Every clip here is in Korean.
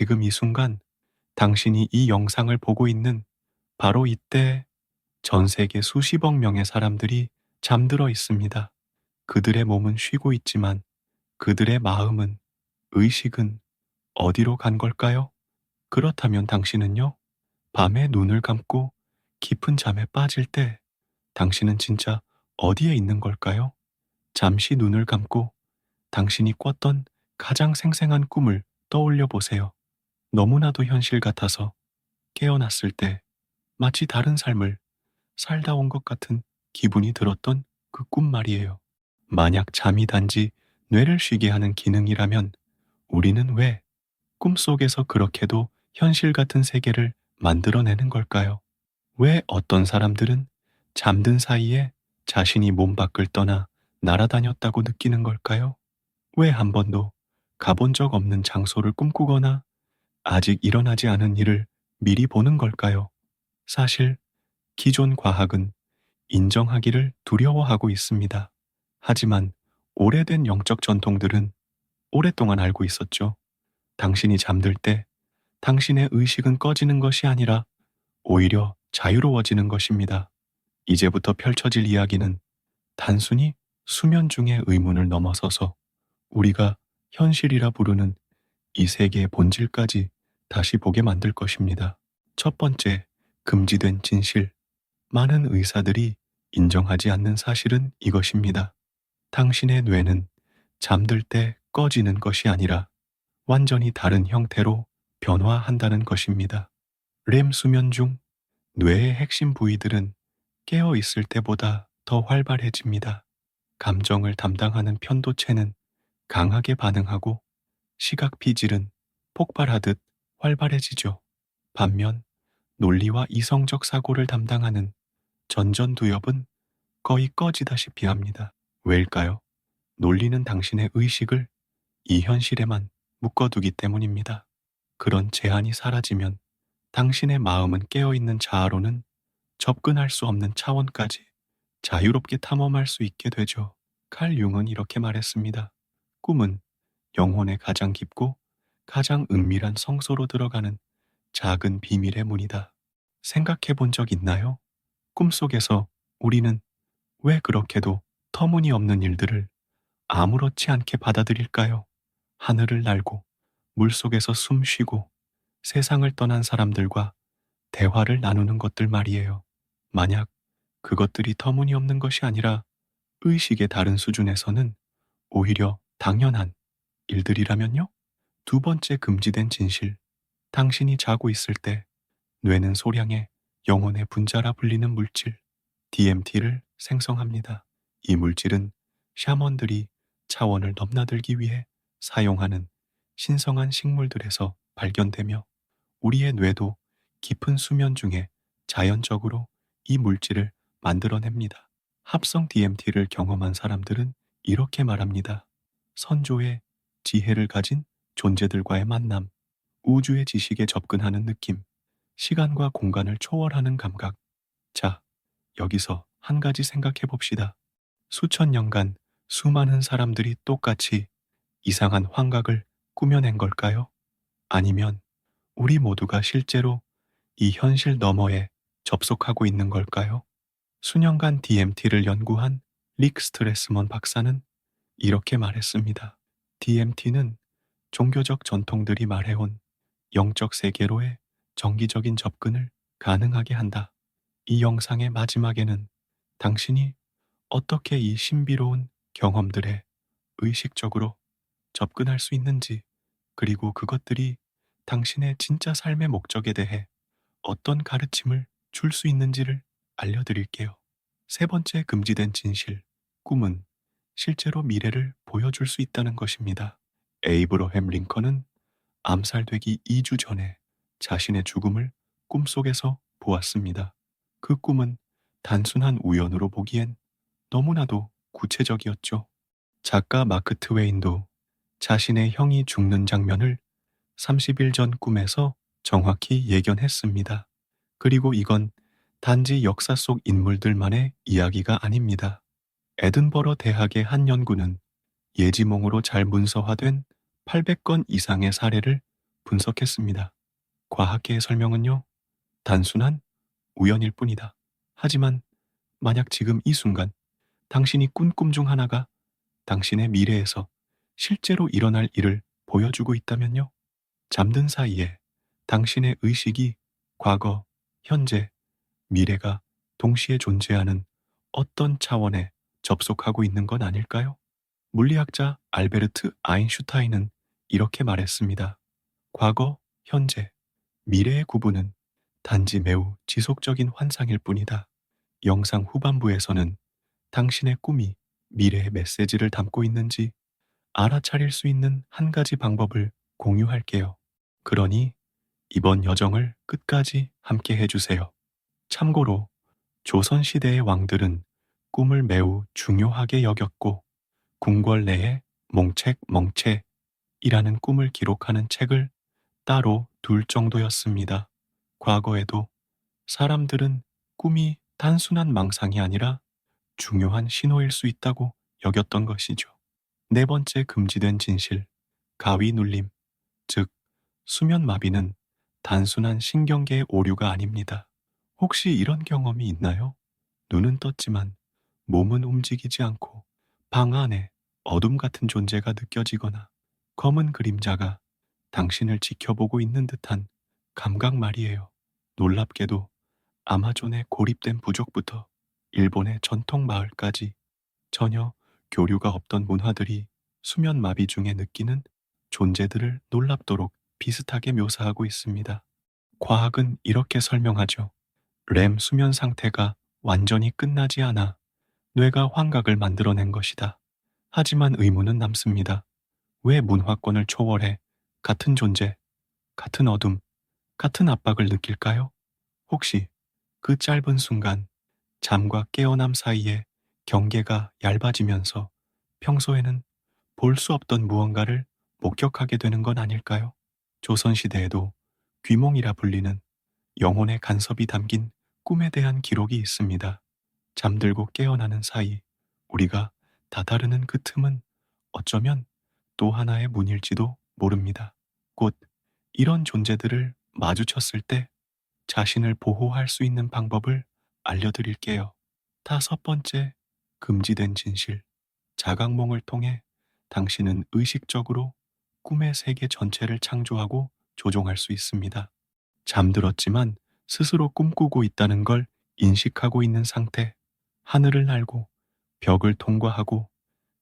지금 이 순간 당신이 이 영상을 보고 있는 바로 이때 전 세계 수십억 명의 사람들이 잠들어 있습니다. 그들의 몸은 쉬고 있지만 그들의 마음은, 의식은 어디로 간 걸까요? 그렇다면 당신은요? 밤에 눈을 감고 깊은 잠에 빠질 때 당신은 진짜 어디에 있는 걸까요? 잠시 눈을 감고 당신이 꿨던 가장 생생한 꿈을 떠올려 보세요. 너무나도 현실 같아서 깨어났을 때 마치 다른 삶을 살다 온 것 같은 기분이 들었던 그 꿈 말이에요. 만약 잠이 단지 뇌를 쉬게 하는 기능이라면 우리는 왜 꿈속에서 그렇게도 현실 같은 세계를 만들어내는 걸까요? 왜 어떤 사람들은 잠든 사이에 자신이 몸 밖을 떠나 날아다녔다고 느끼는 걸까요? 왜 한 번도 가본 적 없는 장소를 꿈꾸거나 아직 일어나지 않은 일을 미리 보는 걸까요? 사실 기존 과학은 인정하기를 두려워하고 있습니다. 하지만 오래된 영적 전통들은 오랫동안 알고 있었죠. 당신이 잠들 때 당신의 의식은 꺼지는 것이 아니라 오히려 자유로워지는 것입니다. 이제부터 펼쳐질 이야기는 단순히 수면 중의 의문을 넘어서서 우리가 현실이라 부르는 이 세계의 본질까지 다시 보게 만들 것입니다. 첫 번째, 금지된 진실. 많은 의사들이 인정하지 않는 사실은 이것입니다. 당신의 뇌는 잠들 때 꺼지는 것이 아니라 완전히 다른 형태로 변화한다는 것입니다. 렘 수면 중 뇌의 핵심 부위들은 깨어 있을 때보다 더 활발해집니다. 감정을 담당하는 편도체는 강하게 반응하고 시각 피질은 폭발하듯 활발해지죠. 반면 논리와 이성적 사고를 담당하는 전전두엽은 거의 꺼지다시피 합니다. 왜일까요? 논리는 당신의 의식을 이 현실에만 묶어두기 때문입니다. 그런 제한이 사라지면 당신의 마음은 깨어있는 자아로는 접근할 수 없는 차원까지 자유롭게 탐험할 수 있게 되죠. 칼 융은 이렇게 말했습니다. 꿈은 영혼의 가장 깊고 가장 은밀한 성소로 들어가는 작은 비밀의 문이다. 생각해 본 적 있나요? 꿈속에서 우리는 왜 그렇게도 터무니없는 일들을 아무렇지 않게 받아들일까요? 하늘을 날고 물속에서 숨 쉬고 세상을 떠난 사람들과 대화를 나누는 것들 말이에요. 만약 그것들이 터무니없는 것이 아니라 의식의 다른 수준에서는 오히려 당연한 일들이라면요? 두 번째 금지된 진실. 당신이 자고 있을 때 뇌는 소량의 영혼의 분자라 불리는 물질, DMT를 생성합니다. 이 물질은 샤먼들이 차원을 넘나들기 위해 사용하는 신성한 식물들에서 발견되며 우리의 뇌도 깊은 수면 중에 자연적으로 이 물질을 만들어냅니다. 합성 DMT를 경험한 사람들은 이렇게 말합니다. 선조의 지혜를 가진 존재들과의 만남, 우주의 지식에 접근하는 느낌, 시간과 공간을 초월하는 감각. 자, 여기서 한 가지 생각해 봅시다. 수천 년간 수많은 사람들이 똑같이 이상한 환각을 꾸며낸 걸까요? 아니면 우리 모두가 실제로 이 현실 너머에 접속하고 있는 걸까요? 수년간 DMT를 연구한 릭 스트레스먼 박사는 이렇게 말했습니다. DMT는 종교적 전통들이 말해온 영적 세계로의 정기적인 접근을 가능하게 한다. 이 영상의 마지막에는 당신이 어떻게 이 신비로운 경험들에 의식적으로 접근할 수 있는지, 그리고 그것들이 당신의 진짜 삶의 목적에 대해 어떤 가르침을 줄 수 있는지를 알려드릴게요. 세 번째 금지된 진실, 꿈은 실제로 미래를 보여줄 수 있다는 것입니다. 에이브러햄 링컨은 암살되기 2주 전에 자신의 죽음을 꿈속에서 보았습니다. 그 꿈은 단순한 우연으로 보기엔 너무나도 구체적이었죠. 작가 마크 트웨인도 자신의 형이 죽는 장면을 30일 전 꿈에서 정확히 예견했습니다. 그리고 이건 단지 역사 속 인물들만의 이야기가 아닙니다. 에든버러 대학의 한 연구는 예지몽으로 잘 문서화된 800건 이상의 사례를 분석했습니다. 과학계의 설명은요, 단순한 우연일 뿐이다. 하지만 만약 지금 이 순간 당신이 꾼 꿈 중 하나가 당신의 미래에서 실제로 일어날 일을 보여주고 있다면요. 잠든 사이에 당신의 의식이 과거, 현재, 미래가 동시에 존재하는 어떤 차원에 접속하고 있는 건 아닐까요? 물리학자 알베르트 아인슈타인은 이렇게 말했습니다. 과거, 현재, 미래의 구분은 단지 매우 지속적인 환상일 뿐이다. 영상 후반부에서는 당신의 꿈이 미래의 메시지를 담고 있는지 알아차릴 수 있는 한 가지 방법을 공유할게요. 그러니 이번 여정을 끝까지 함께 해주세요. 참고로 조선시대의 왕들은 꿈을 매우 중요하게 여겼고 궁궐 내에 몽책 멍체이라는 꿈을 기록하는 책을 따로 둘 정도였습니다. 과거에도 사람들은 꿈이 단순한 망상이 아니라 중요한 신호일 수 있다고 여겼던 것이죠. 네 번째 금지된 진실, 가위 눌림, 즉 수면 마비는 단순한 신경계의 오류가 아닙니다. 혹시 이런 경험이 있나요? 눈은 떴지만 몸은 움직이지 않고 방 안에 어둠 같은 존재가 느껴지거나 검은 그림자가 당신을 지켜보고 있는 듯한 감각 말이에요. 놀랍게도 아마존의 고립된 부족부터 일본의 전통 마을까지 전혀 교류가 없던 문화들이 수면 마비 중에 느끼는 존재들을 놀랍도록 비슷하게 묘사하고 있습니다. 과학은 이렇게 설명하죠. 렘 수면 상태가 완전히 끝나지 않아 뇌가 환각을 만들어낸 것이다. 하지만 의문은 남습니다. 왜 문화권을 초월해 같은 존재, 같은 어둠, 같은 압박을 느낄까요? 혹시 그 짧은 순간 잠과 깨어남 사이에 경계가 얇아지면서 평소에는 볼 수 없던 무언가를 목격하게 되는 건 아닐까요? 조선시대에도 귀몽이라 불리는 영혼의 간섭이 담긴 꿈에 대한 기록이 있습니다. 잠들고 깨어나는 사이 우리가 다다르는 그 틈은 어쩌면 또 하나의 문일지도 모릅니다. 곧 이런 존재들을 마주쳤을 때 자신을 보호할 수 있는 방법을 알려드릴게요. 다섯 번째, 금지된 진실. 자각몽을 통해 당신은 의식적으로 꿈의 세계 전체를 창조하고 조종할 수 있습니다. 잠들었지만 스스로 꿈꾸고 있다는 걸 인식하고 있는 상태, 하늘을 날고 벽을 통과하고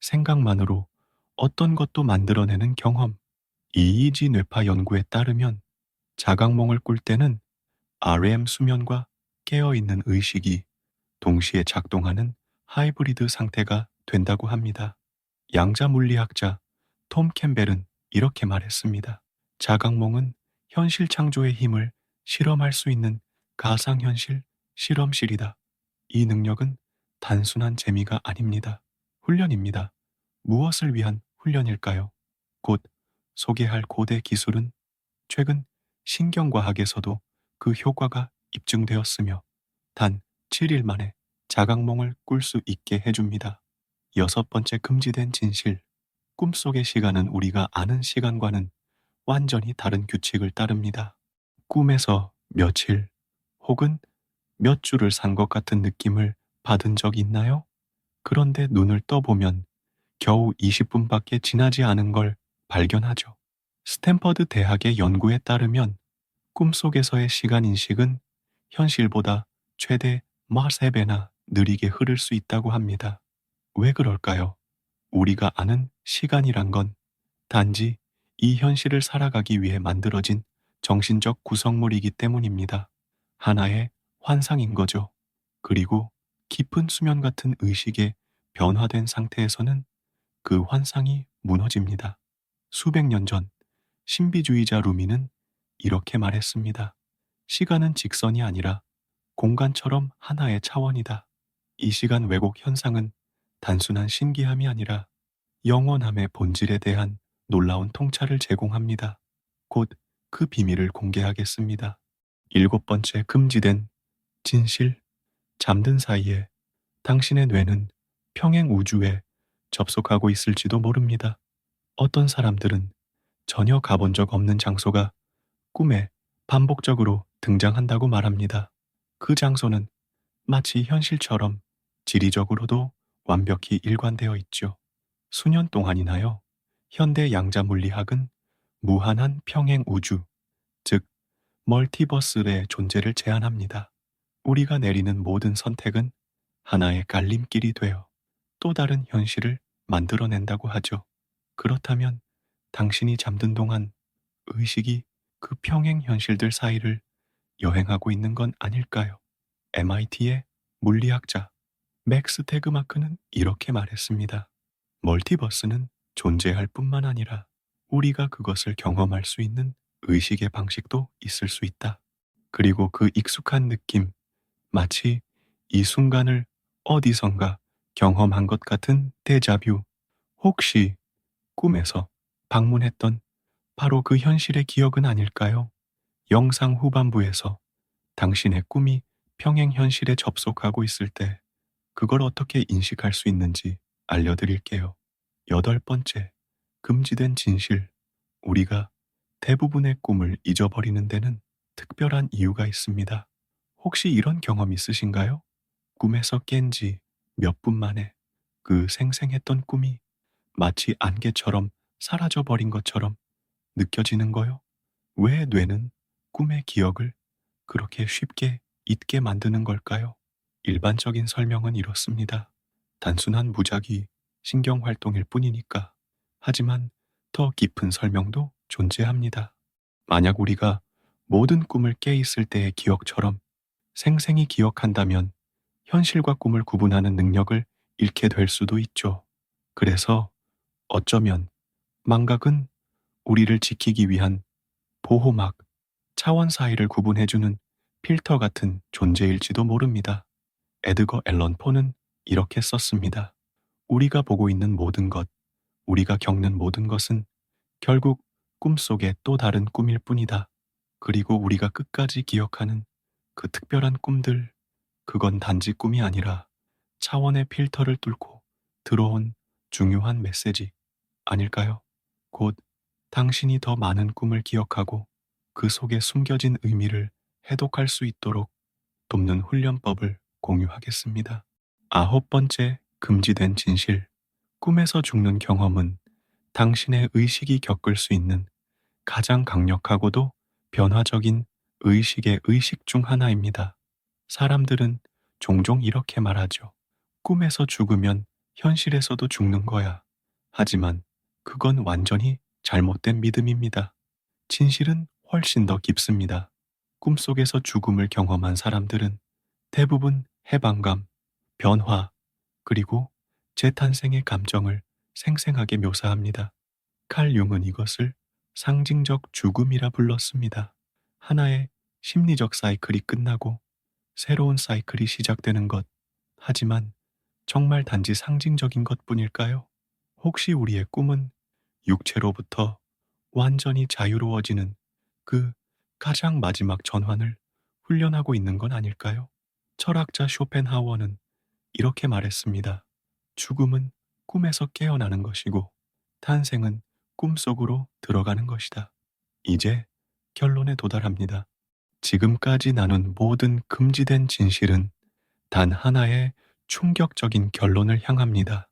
생각만으로 어떤 것도 만들어내는 경험. 이이지 뇌파 연구에 따르면 자각몽을 꿀 때는 REM 수면과 깨어있는 의식이 동시에 작동하는 하이브리드 상태가 된다고 합니다. 양자 물리학자 톰 캠벨은 이렇게 말했습니다. 자각몽은 현실 창조의 힘을 실험할 수 있는 가상현실 실험실이다. 이 능력은 단순한 재미가 아닙니다. 훈련입니다. 무엇을 위한 훈련일까요? 곧 소개할 고대 기술은 최근 신경과학에서도 그 효과가 입증되었으며 단 7일 만에 자각몽을 꿀 수 있게 해줍니다. 여섯 번째 금지된 진실. 꿈속의 시간은 우리가 아는 시간과는 완전히 다른 규칙을 따릅니다. 꿈에서 며칠 혹은 몇 주를 산 것 같은 느낌을 받은 적 있나요? 그런데 눈을 떠보면 겨우 20분밖에 지나지 않은 걸 발견하죠. 스탠퍼드 대학의 연구에 따르면 꿈속에서의 시간 인식은 현실보다 최대 43배나 느리게 흐를 수 있다고 합니다. 왜 그럴까요? 우리가 아는 시간이란 건 단지 이 현실을 살아가기 위해 만들어진 정신적 구성물이기 때문입니다. 하나의 환상인 거죠. 그리고 깊은 수면 같은 의식에 변화된 상태에서는 그 환상이 무너집니다. 수백 년 전 신비주의자 루미는 이렇게 말했습니다. 시간은 직선이 아니라 공간처럼 하나의 차원이다. 이 시간 왜곡 현상은 단순한 신기함이 아니라 영원함의 본질에 대한 놀라운 통찰을 제공합니다. 곧 그 비밀을 공개하겠습니다. 일곱 번째 금지된 진실. 잠든 사이에 당신의 뇌는 평행 우주에 접속하고 있을지도 모릅니다. 어떤 사람들은 전혀 가본 적 없는 장소가 꿈에 반복적으로 등장한다고 말합니다. 그 장소는 마치 현실처럼 지리적으로도 완벽히 일관되어 있죠. 수년 동안이나요. 현대 양자 물리학은 무한한 평행 우주, 즉 멀티버스의 존재를 제안합니다. 우리가 내리는 모든 선택은 하나의 갈림길이 되어 또 다른 현실을 만들어낸다고 하죠. 그렇다면 당신이 잠든 동안 의식이 그 평행 현실들 사이를 여행하고 있는 건 아닐까요? MIT의 물리학자 맥스 테그마크는 이렇게 말했습니다. 멀티버스는 존재할 뿐만 아니라 우리가 그것을 경험할 수 있는 의식의 방식도 있을 수 있다. 그리고 그 익숙한 느낌, 마치 이 순간을 어디선가 경험한 것 같은 데자뷰. 혹시 꿈에서 방문했던 바로 그 현실의 기억은 아닐까요? 영상 후반부에서 당신의 꿈이 평행 현실에 접속하고 있을 때 그걸 어떻게 인식할 수 있는지 알려드릴게요. 여덟 번째, 금지된 진실. 우리가 대부분의 꿈을 잊어버리는 데는 특별한 이유가 있습니다. 혹시 이런 경험 있으신가요? 꿈에서 깬 지 몇 분 만에 그 생생했던 꿈이 마치 안개처럼 사라져버린 것처럼 느껴지는 거요? 왜 뇌는 꿈의 기억을 그렇게 쉽게 잊게 만드는 걸까요? 일반적인 설명은 이렇습니다. 단순한 무작위 신경 활동일 뿐이니까. 하지만 더 깊은 설명도 존재합니다. 만약 우리가 모든 꿈을 깨 있을 때의 기억처럼 생생히 기억한다면 현실과 꿈을 구분하는 능력을 잃게 될 수도 있죠. 그래서 어쩌면 망각은 우리를 지키기 위한 보호막, 차원 사이를 구분해주는 필터 같은 존재일지도 모릅니다. 에드거 앨런 포는 이렇게 썼습니다. 우리가 보고 있는 모든 것, 우리가 겪는 모든 것은 결국 꿈속의 또 다른 꿈일 뿐이다. 그리고 우리가 끝까지 기억하는 그 특별한 꿈들, 그건 단지 꿈이 아니라 차원의 필터를 뚫고 들어온 중요한 메시지 아닐까요? 곧 당신이 더 많은 꿈을 기억하고 그 속에 숨겨진 의미를 해독할 수 있도록 돕는 훈련법을 공유하겠습니다. 아홉 번째 금지된 진실. 꿈에서 죽는 경험은 당신의 의식이 겪을 수 있는 가장 강력하고도 변화적인 의식의 의식 중 하나입니다. 사람들은 종종 이렇게 말하죠. 꿈에서 죽으면 현실에서도 죽는 거야. 하지만 그건 완전히 잘못된 믿음입니다. 진실은 훨씬 더 깊습니다. 꿈속에서 죽음을 경험한 사람들은 대부분 해방감, 변화, 그리고 재탄생의 감정을 생생하게 묘사합니다. 칼 융은 이것을 상징적 죽음이라 불렀습니다. 하나의 심리적 사이클이 끝나고 새로운 사이클이 시작되는 것. 하지만 정말 단지 상징적인 것 뿐일까요? 혹시 우리의 꿈은 육체로부터 완전히 자유로워지는 그 가장 마지막 전환을 훈련하고 있는 건 아닐까요? 철학자 쇼펜하워는 이렇게 말했습니다. 죽음은 꿈에서 깨어나는 것이고 탄생은 꿈속으로 들어가는 것이다. 이제 결론에 도달합니다. 지금까지 나눈 모든 금지된 진실은 단 하나의 충격적인 결론을 향합니다.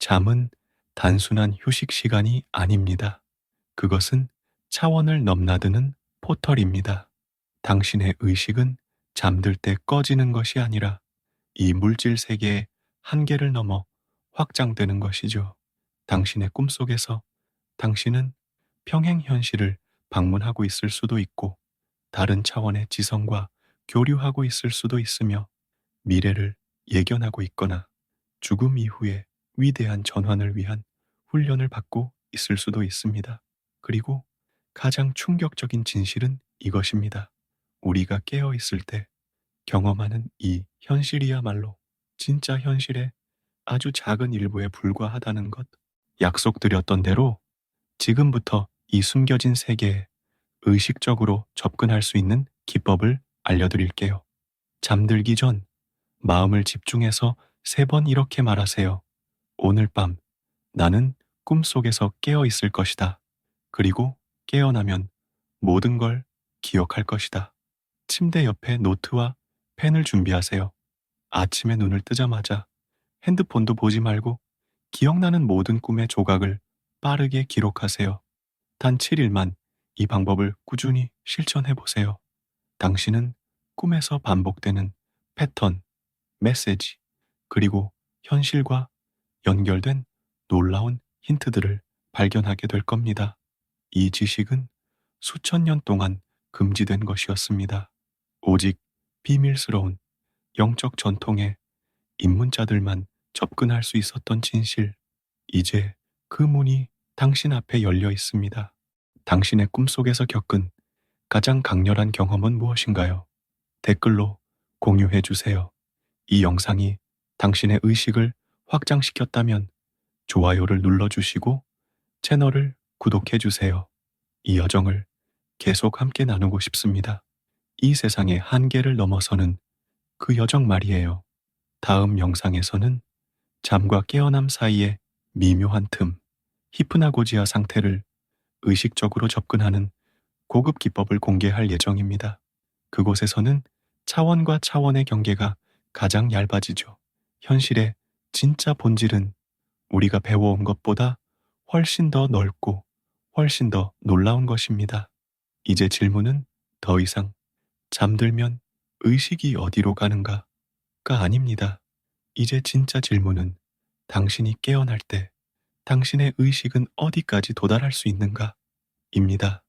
잠은 단순한 휴식 시간이 아닙니다. 그것은 차원을 넘나드는 포털입니다. 당신의 의식은 잠들 때 꺼지는 것이 아니라 이 물질 세계의 한계를 넘어 확장되는 것이죠. 당신의 꿈속에서 당신은 평행 현실을 방문하고 있을 수도 있고 다른 차원의 지성과 교류하고 있을 수도 있으며 미래를 예견하고 있거나 죽음 이후에 위대한 전환을 위한 훈련을 받고 있을 수도 있습니다. 그리고 가장 충격적인 진실은 이것입니다. 우리가 깨어 있을 때 경험하는 이 현실이야말로 진짜 현실의 아주 작은 일부에 불과하다는 것. 약속드렸던 대로 지금부터 이 숨겨진 세계에 의식적으로 접근할 수 있는 기법을 알려드릴게요. 잠들기 전 마음을 집중해서 세 번 이렇게 말하세요. 오늘 밤 나는 꿈속에서 깨어 있을 것이다. 그리고 깨어나면 모든 걸 기억할 것이다. 침대 옆에 노트와 펜을 준비하세요. 아침에 눈을 뜨자마자 핸드폰도 보지 말고 기억나는 모든 꿈의 조각을 빠르게 기록하세요. 단 7일만 이 방법을 꾸준히 실천해 보세요. 당신은 꿈에서 반복되는 패턴, 메시지, 그리고 현실과 연결된 놀라운 힌트들을 발견하게 될 겁니다. 이 지식은 수천 년 동안 금지된 것이었습니다. 오직 비밀스러운 영적 전통의 입문자들만 접근할 수 있었던 진실. 이제 그 문이 당신 앞에 열려 있습니다. 당신의 꿈속에서 겪은 가장 강렬한 경험은 무엇인가요? 댓글로 공유해 주세요. 이 영상이 당신의 의식을 확장시켰다면 좋아요를 눌러주시고 채널을 구독해 주세요. 이 여정을 계속 함께 나누고 싶습니다. 이 세상의 한계를 넘어서는 그 여정 말이에요. 다음 영상에서는 잠과 깨어남 사이의 미묘한 틈, 히프나고지아 상태를 의식적으로 접근하는 고급 기법을 공개할 예정입니다. 그곳에서는 차원과 차원의 경계가 가장 얇아지죠. 현실의 진짜 본질은 우리가 배워온 것보다 훨씬 더 넓고 훨씬 더 놀라운 것입니다. 이제 질문은 더 이상 잠들면 의식이 어디로 가는가가 아닙니다. 이제 진짜 질문은 당신이 깨어날 때 당신의 의식은 어디까지 도달할 수 있는가? 입니다.